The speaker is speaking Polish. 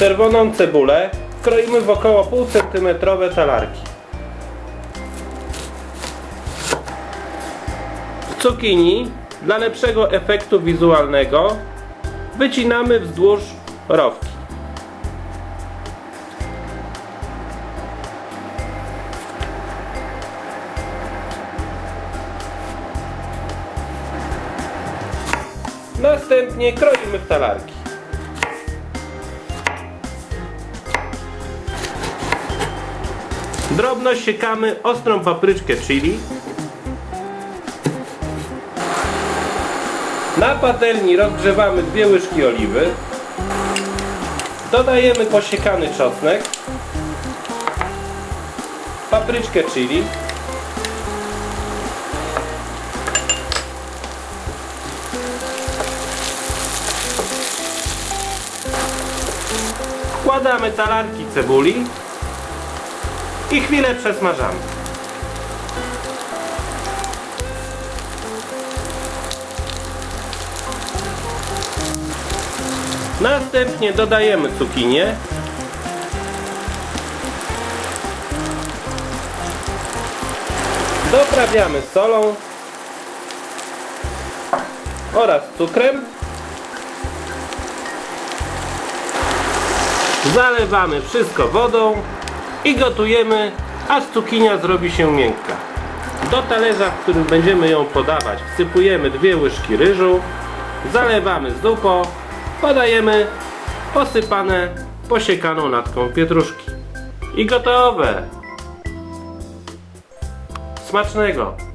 Czerwoną cebulę kroimy w około pół centymetrowe talarki. Cukinii dla lepszego efektu wizualnego wycinamy wzdłuż rowki. Następnie kroimy w talarki. Drobno siekamy ostrą papryczkę chili. Na patelni rozgrzewamy dwie łyżki oliwy. Dodajemy posiekany czosnek. Papryczkę chili. Wkładamy talarki cebuli i chwilę przesmażamy. Następnie dodajemy cukinię. Doprawiamy solą oraz cukrem. Zalewamy wszystko wodą i gotujemy, aż cukinia zrobi się miękka. Do talerza, w którym będziemy ją podawać, wsypujemy dwie łyżki ryżu, zalewamy zupą, podajemy posypane posiekaną natką pietruszki. I gotowe! Smacznego!